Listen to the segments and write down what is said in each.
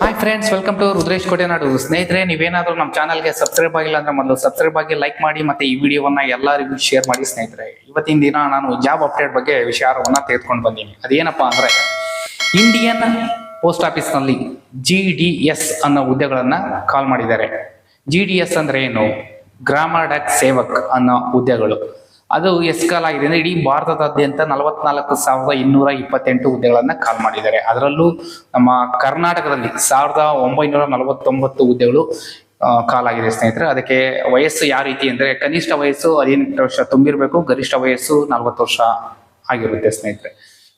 Hi friends welcome to Rudresh Kotenadu ಸ್ನೇಹಿತರೆ ನೀವೇನಾದರೂ ನಮ್ಮ ಚಾನಲ್ಗೆ ಸಬ್ಸ್ಕ್ರೈಬ್ ಆಗಿಲ್ಲ ಅಂದ್ರೆ ಮೊದಲು ಸಬ್ಸ್ಕ್ರೈಬ್ ಆಗಿ ಲೈಕ್ ಮಾಡಿ ಮತ್ತೆ ಈ ವಿಡಿಯೋವನ್ನ ಎಲ್ಲರಿಗೂ ಶೇರ್ ಮಾಡಿ ಸ್ನೇಹಿತರೆ. ಇವತ್ತಿನ ದಿನ ನಾನು ಜಾಬ್ ಅಪ್ಡೇಟ್ ಬಗ್ಗೆ ವಿಚಾರವನ್ನ ತೆಗೆದುಕೊಂಡು ಬಂದೀನಿ. ಅದೇನಪ್ಪಾ ಅಂದ್ರೆ ಇಂಡಿಯನ್ ಪೋಸ್ಟ್ ಆಫೀಸ್ನಲ್ಲಿ ಜಿ ಡಿ ಎಸ್ ಅನ್ನೋ ಹುದ್ದೆಗಳನ್ನ ಕಾಲ್ ಮಾಡಿದ್ದಾರೆ. ಜಿ ಡಿ ಎಸ್ ಅಂದ್ರೆ ಏನು? ಗ್ರಾಮ ಡಾಕ್ ಸೇವಕ್ ಅನ್ನೋ ಹುದ್ದೆಗಳು. ಅದು ಎಸ್ಕಾಲ್ ಕಾಲ ಆಗಿದೆ ಅಂದ್ರೆ ಇಡೀ ಭಾರತದಾದ್ಯಂತ ನಲವತ್ನಾಲ್ಕು ಸಾವಿರದ ಇನ್ನೂರ ಇಪ್ಪತ್ತೆಂಟು ಹುದ್ದೆಗಳನ್ನ ಕಾಲ್ ಮಾಡಿದ್ದಾರೆ. ಅದರಲ್ಲೂ ನಮ್ಮ ಕರ್ನಾಟಕದಲ್ಲಿ ಸಾವಿರದ ಒಂಬೈನೂರ ನಲವತ್ತೊಂಬತ್ತು ಹುದ್ದೆಗಳು ಆ, ಕಾಲ್ ಆಗಿದೆ ಸ್ನೇಹಿತರೆ. ಅದಕ್ಕೆ ವಯಸ್ಸು ಯಾವ ರೀತಿ ಅಂದ್ರೆ ಕನಿಷ್ಠ ವಯಸ್ಸು ಹದಿನೆಂಟು ವರ್ಷ ತುಂಬಿರಬೇಕು ಗರಿಷ್ಠ ವಯಸ್ಸು ನಲವತ್ತು ವರ್ಷ ಆಗಿರುತ್ತೆ ಸ್ನೇಹಿತರೆ.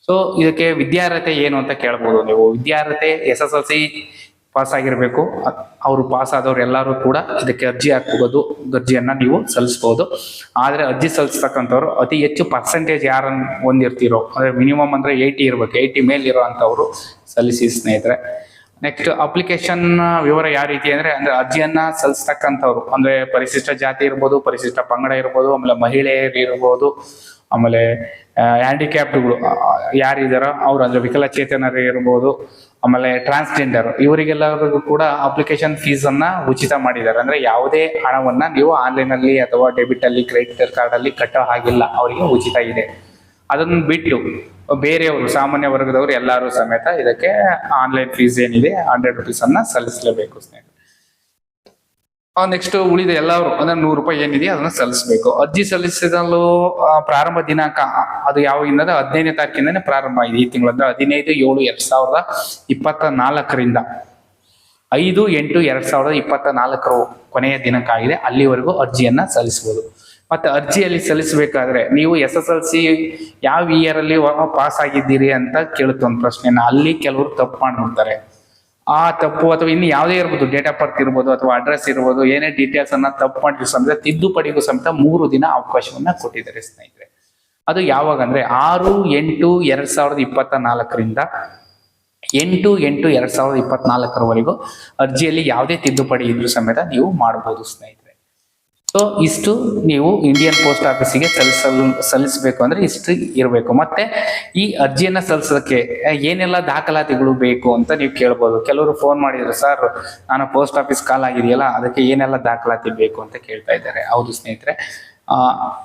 ಸೊ ಇದಕ್ಕೆ ವಿದ್ಯಾರ್ಹತೆ ಏನು ಅಂತ ಕೇಳ್ಬೋದು ನೀವು? ವಿದ್ಯಾರ್ಹತೆ S S L C pass ಆಗಿರಬೇಕು. ಅವರು ಪಾಸ್ ಆದವ್ರು ಎಲ್ಲರೂ ಕೂಡ ಇದಕ್ಕೆ ಅರ್ಜಿ ಹಾಕ್ಬೋದು. ಅರ್ಜಿಯನ್ನು ನೀವು ಸಲ್ಲಿಸ್ಬೋದು. ಆದರೆ ಅರ್ಜಿ ಸಲ್ಲಿಸ್ತಕ್ಕಂಥವ್ರು ಅತಿ ಹೆಚ್ಚು ಪರ್ಸೆಂಟೇಜ್ ಯಾರನ್ನು ಹೊಂದಿರ್ತೀರೋ, ಅಂದ್ರೆ ಮಿನಿಮಮ್ ಅಂದ್ರೆ ಏಯ್ಟಿ ಇರಬೇಕು. ಏಯ್ಟಿ ಮೇಲ್ ಅಂಥವ್ರು ಸಲ್ಲಿಸಿ ಸ್ನೇಹಿತರೆ. ನೆಕ್ಸ್ಟ್ ಅಪ್ಲಿಕೇಶನ್ ವಿವರ ಯಾವ ರೀತಿ ಅಂದ್ರೆ, ಅಂದರೆ ಅರ್ಜಿಯನ್ನ ಸಲ್ಲಿಸ್ತಕ್ಕಂಥವ್ರು. ಅಂದ್ರೆ ಪರಿಶಿಷ್ಟ ಜಾತಿ ಇರ್ಬೋದು, ಪರಿಶಿಷ್ಟ ಪಂಗಡ ಇರ್ಬೋದು, ಆಮೇಲೆ ಮಹಿಳೆಯರು ಇರ್ಬೋದು, ಆಮೇಲೆ ಹ್ಯಾಂಡಿಕ್ಯಾಪ್ಡ್ಗಳು ಯಾರಿದ್ದಾರೋ ಅವ್ರು ಅಂದ್ರೆ ವಿಕಲಚೇತನರು ಇರ್ಬೋದು ಆಮೇಲೆ ಟ್ರಾನ್ಸ್ಜೆಂಡರ್ ಇವರಿಗೆಲ್ಲರಿಗೂ ಕೂಡ ಅಪ್ಲಿಕೇಶನ್ ಫೀಸ್ ಅನ್ನ ಉಚಿತ ಮಾಡಿದ್ದಾರೆ. ಅಂದ್ರೆ ಯಾವುದೇ ಹಣವನ್ನ ನೀವು ಆನ್ಲೈನ್ ಅಲ್ಲಿ ಅಥವಾ ಡೆಬಿಟ್ ಅಲ್ಲಿ ಕ್ರೆಡಿಟ್ ಕಾರ್ಡ್ ಅಲ್ಲಿ ಕಟ್ಟೋ ಹಾಗಿಲ್ಲ. ಅವರಿಗೆ ಉಚಿತ ಇದೆ. ಅದನ್ನ ಬಿಟ್ಟು ಬೇರೆಯವರು, ಸಾಮಾನ್ಯ ವರ್ಗದವರು ಎಲ್ಲರೂ ಸಮೇತ ಇದಕ್ಕೆ ಆನ್ಲೈನ್ ಫೀಸ್ ಏನಿದೆ ಹಂಡ್ರೆಡ್ ರುಪೀಸ್ ಅನ್ನ ಸಲ್ಲಿಸಲೇಬೇಕು ಸ್ನೇಹಿತರೆ. ನೆಕ್ಸ್ಟ್ ಉಳಿದ ಎಲ್ಲರೂ, ಅಂದ್ರೆ ನೂರು ರೂಪಾಯಿ ಏನಿದೆ ಅದನ್ನ ಸಲ್ಲಿಸಬೇಕು. ಅರ್ಜಿ ಸಲ್ಲಿಸಿದಲು ಪ್ರಾರಂಭ ದಿನಾಂಕ ಅದು ಯಾವ ಇನ್ನದ ಹದಿನೈದನೇ ತಾರೀಕಿಂದನೇ ಪ್ರಾರಂಭ ಆಗಿದೆ ಈ ತಿಂಗಳು. ಅಂದ್ರೆ ಹದಿನೈದು, ಏಳು, ಎರಡ್ ಸಾವಿರದ ಇಪ್ಪತ್ತ ನಾಲ್ಕರಿಂದ ಐದು, ಎಂಟು, ಎರಡ್ ಸಾವಿರದ ಇಪ್ಪತ್ತ ನಾಲ್ಕರ ಕೊನೆಯ ದಿನಾಂಕ ಆಗಿದೆ. ಅಲ್ಲಿವರೆಗೂ ಅರ್ಜಿಯನ್ನ ಸಲ್ಲಿಸಬಹುದು ಮತ್ತೆ ಅರ್ಜಿಯಲ್ಲಿ ಸಲ್ಲಿಸಬೇಕಾದ್ರೆ ನೀವು ಎಸ್ ಎಸ್ ಎಲ್ ಸಿ ಯಾವ ಇಯರ್ ಅಲ್ಲಿ ಪಾಸ್ ಆಗಿದ್ದೀರಿ ಅಂತ ಕೇಳುತ್ತೆ ಒಂದು ಪ್ರಶ್ನೆನ ಅಲ್ಲಿ ಕೆಲವರು ತಪ್ಪು ಮಾಡ್ಬಿಡ್ತಾರೆ. ಆ ತಪ್ಪು ಅಥವಾ ಇನ್ನು ಯಾವುದೇ ಇರ್ಬೋದು ಡೇಟ್ ಆಫ್ ಬರ್ತ್ ಇರ್ಬೋದು ಅಥವಾ ಅಡ್ರೆಸ್ ಇರ್ಬೋದು, ಏನೇ ಡೀಟೇಲ್ಸ್ ಅನ್ನ ತಪ್ಪು ಮಾಡಿದ್ರು ಸಮೇತ ತಿದ್ದುಪಡಿಗೂ ಸಮೇತ ಮೂರು ದಿನ ಅವಕಾಶವನ್ನ ಕೊಟ್ಟಿದ್ದಾರೆ ಸ್ನೇಹಿತರೆ. ಅದು ಯಾವಾಗ ಅಂದ್ರೆ ಆರು, ಎಂಟು, ಎರಡ್ ಸಾವಿರದ ಇಪ್ಪತ್ತ ನಾಲ್ಕರಿಂದ ಎಂಟು ಎಂಟು, ಎರಡ್ ಸಾವಿರದ ಇಪ್ಪತ್ನಾಲ್ಕರವರೆಗೂ ಅರ್ಜಿಯಲ್ಲಿ ಯಾವುದೇ ತಿದ್ದುಪಡಿ ಇದ್ರೂ ಸಮೇತ ನೀವು ಮಾಡಬಹುದು ಸ್ನೇಹಿತರೆ. ಸೊ ಇಷ್ಟು ನೀವು ಇಂಡಿಯನ್ ಪೋಸ್ಟ್ ಆಫೀಸಿಗೆ ಸಲ್ಲಿಸಲು, ಸಲ್ಲಿಸಬೇಕು ಅಂದರೆ ಇಷ್ಟು ಇರಬೇಕು. ಮತ್ತೆ ಈ ಅರ್ಜಿಯನ್ನು ಸಲ್ಲಿಸೋದಕ್ಕೆ ಏನೆಲ್ಲ ದಾಖಲಾತಿಗಳು ಬೇಕು ಅಂತ ನೀವು ಕೇಳ್ಬೋದು. ಕೆಲವರು ಫೋನ್ ಮಾಡಿದ್ರು, ಸರ್, ನಾನು ಪೋಸ್ಟ್ ಆಫೀಸ್ ಕಾಲ್ ಆಗಿದೆಯಲ್ಲ, ಅದಕ್ಕೆ ಏನೆಲ್ಲ ದಾಖಲಾತಿ ಬೇಕು ಅಂತ ಕೇಳ್ತಾ ಇದ್ದಾರೆ. ಹೌದು ಸ್ನೇಹಿತರೆ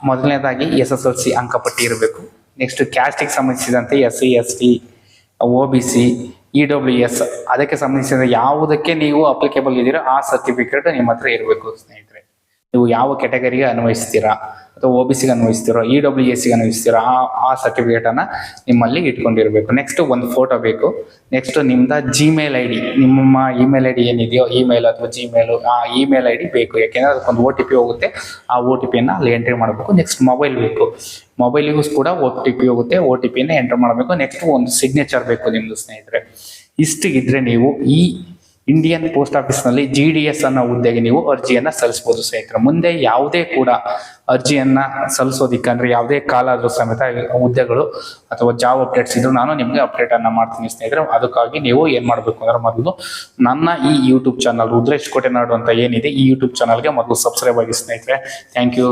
ಮೊದಲನೇದಾಗಿ ಎಸ್ ಎಸ್ ಎಲ್ ಸಿ ಅಂಕಪಟ್ಟಿ ಇರಬೇಕು. ನೆಕ್ಸ್ಟ್ ಕ್ಯಾಸ್ಟಿಗೆ ಸಂಬಂಧಿಸಿದಂತೆ S C S T O B C E W S ಅದಕ್ಕೆ ಸಂಬಂಧಿಸಿದ ಯಾವುದಕ್ಕೆ ನೀವು ಅಪ್ಲಿಕೇಬಲ್ ಇದ್ದೀರೋ ಆ ಸರ್ಟಿಫಿಕೇಟ್ ನಿಮ್ಮ ಹತ್ರ ಇರಬೇಕು ಸ್ನೇಹಿತರೆ. ನೀವು ಯಾವ ಕೆಟಗರಿಗೆ ಅನ್ವಯಿಸ್ತೀರಾ? ಅಥವಾ ಒ ಬಿ ಸಿಗೆ ಅನ್ವಯಿಸ್ತೀರೋ? ಇ ಡಬ್ಲ್ಯೂ ಎಸ್ ಸಿಗೆ ಅನ್ವಯಿಸ್ತೀರೋ? ಆ ಆ ಸರ್ಟಿಫಿಕೇಟ್ ಅನ್ನ ನಿಮ್ಮಲ್ಲಿ ಇಟ್ಕೊಂಡಿರಬೇಕು. ನೆಕ್ಸ್ಟ್ ಒಂದು ಫೋಟೋ ಬೇಕು. ನೆಕ್ಸ್ಟ್ ನಿಮ್ಮದ ಜಿಮೇಲ್ ಐ ಡಿ ನಿಮ್ಮ ಇಮೇಲ್ ಐ ಡಿ ಏನಿದೆಯೋ? ಇಮೇಲ್ ಅಥವಾ ಜಿಮೇಲ್ ಆ ಇಮೇಲ್ ಐ ಡಿ ಬೇಕು. ಯಾಕೆಂದರೆ ಅದಕ್ಕೊಂದು ಒ ಟಿ ಪಿ ಹೋಗುತ್ತೆ. ಆ ಒ ಟಿ ಪಿಯನ್ನು ಅಲ್ಲಿ ಎಂಟ್ರಿ ಮಾಡಬೇಕು. ನೆಕ್ಸ್ಟ್ ಮೊಬೈಲ್ ಬೇಕು. ಮೊಬೈಲಿಗೂ ಕೂಡ ಒ ಟಿ ಪಿ ಹೋಗುತ್ತೆ. ಒ ಟಿ ಪಿಯನ್ನು ಎಂಟ್ರ್ ಮಾಡಬೇಕು. ನೆಕ್ಸ್ಟ್ ಒಂದು ಸಿಗ್ನೇಚರ್ ಬೇಕು ನಿಮ್ಮದು ಸ್ನೇಹಿತರೆ. ಇಷ್ಟಿಗಿದ್ರೆ ನೀವು ಈ ಇಂಡಿಯನ್ ಪೋಸ್ಟ್ ಆಫೀಸ್ನಲ್ಲಿ ಜಿ ಡಿ ಎಸ್ ಅನ್ನೋ ಹುದ್ದೆಗೆ ನೀವು ಅರ್ಜಿಯನ್ನ ಸಲ್ಲಿಸಬಹುದು ಸ್ನೇಹಿತರೆ. ಮುಂದೆ ಯಾವುದೇ ಕೂಡ ಅರ್ಜಿಯನ್ನ ಸಲ್ಲಿಸೋದಿಕ್ಕೆ ಅಂದ್ರೆ ಯಾವುದೇ ಕಾಲ ಆದ್ರೂ ಸಮೇತ ಹುದ್ದೆಗಳು ಅಥವಾ ಜಾಬ್ ಅಪ್ಡೇಟ್ಸ್ ಇದ್ರು ನಾನು ನಿಮಗೆ ಅಪ್ಡೇಟ್ ಅನ್ನ ಮಾಡ್ತೀನಿ ಸ್ನೇಹಿತರೆ. ಅದಕ್ಕಾಗಿ ನೀವು ಏನ್ ಮಾಡಬೇಕು ಅಂದ್ರೆ ಮೊದಲು ನನ್ನ ಈ ಯೂಟ್ಯೂಬ್ ಚಾನಲ್ ರುದ್ರೇಶ್ ಕೋಟೆನಾಡು ಅಂತ ಏನಿದೆ ಈ ಯೂಟ್ಯೂಬ್ ಚಾನಲ್ಗೆ ಮೊದಲು ಸಬ್ಸ್ಕ್ರೈಬ್ ಆಗಿ ಸ್ನೇಹಿತರೆ. Thank you